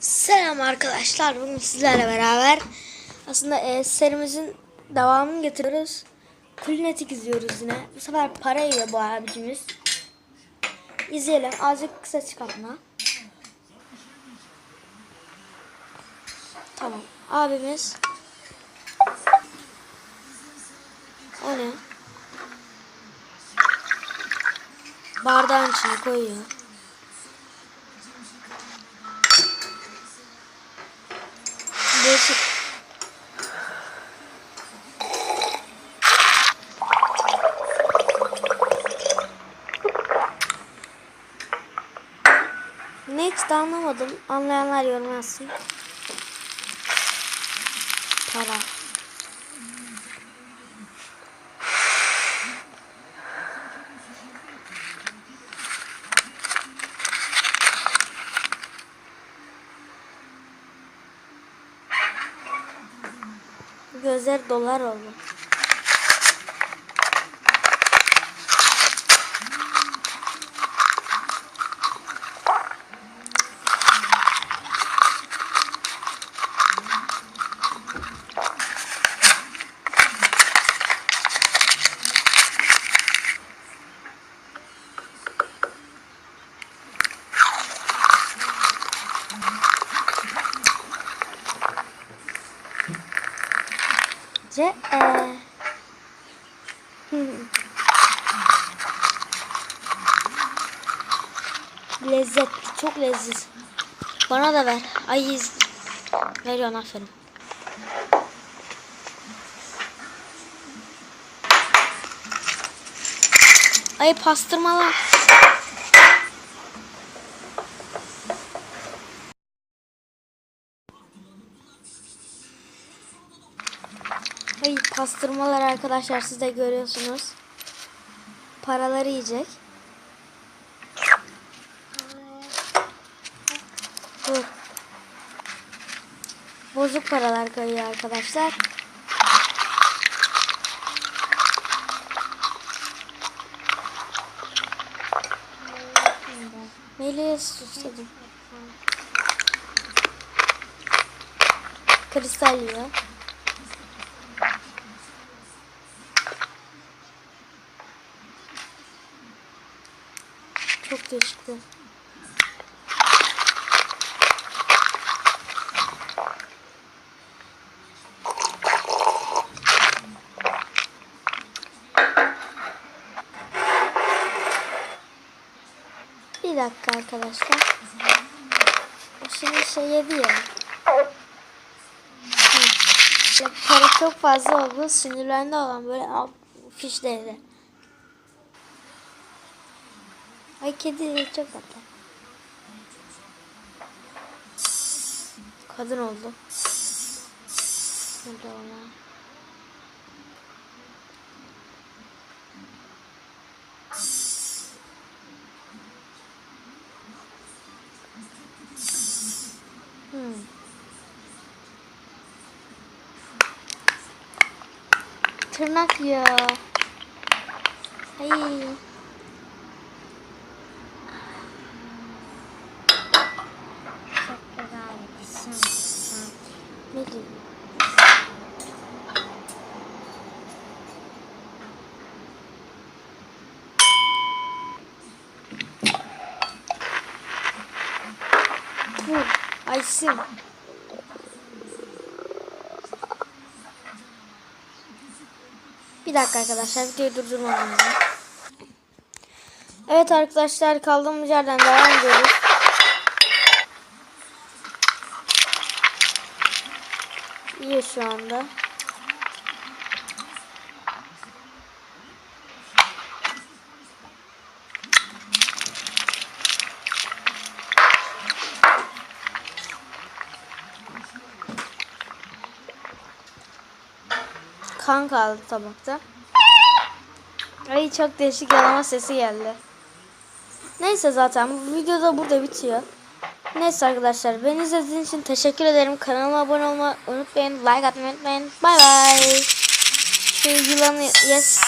Selam arkadaşlar. Bugün sizlerle beraber aslında e, serimizin devamını getiriyoruz. Kulinetik izliyoruz yine. Bu sefer para yiyor bu abicimiz. İzleyelim. Azıcık kısa çıkartma. Tamam. Abimiz o ne? Bardağın içine koyuyor. Değişik. Ne hiç anlamadım. Anlayanlar yorum yazsın. Para. Gözler dolar oldu. C E. Lezzet, çok leziz. Bana da ver. Ay veriyorsun aferin. Ay pastırmalar. Ay pastırmalar arkadaşlar siz de görüyorsunuz. Paraları yiyecek. Dur. Bozuk paralar kayıyor arkadaşlar. Melis susadım. Kristal yiyor. Çok değişikti. Bir dakika arkadaşlar. Şimdi şey yedi ya. Para çok fazla oldu. Sinirlendi olan böyle fişleri. Ay kedi çok tatlı. Kadın oldu. Burada ona. Hmm. Tırnak ya. Ay. Ne diyeyim? Vur. Ayşim. Bir dakika arkadaşlar videoyu durdurmam lazım. Evet arkadaşlar kaldığımız yerden devam ediyoruz. Şu anda. Kan kaldı tabakta. Ay çok değişik yalama sesi geldi. Neyse zaten bu video da burada bitiyor. Neyse arkadaşlar beni izlediğiniz için teşekkür ederim. Kanalıma abone olmayı unutmayın. Like atmayı unutmayın. Bay bay. Şu yılanı yes.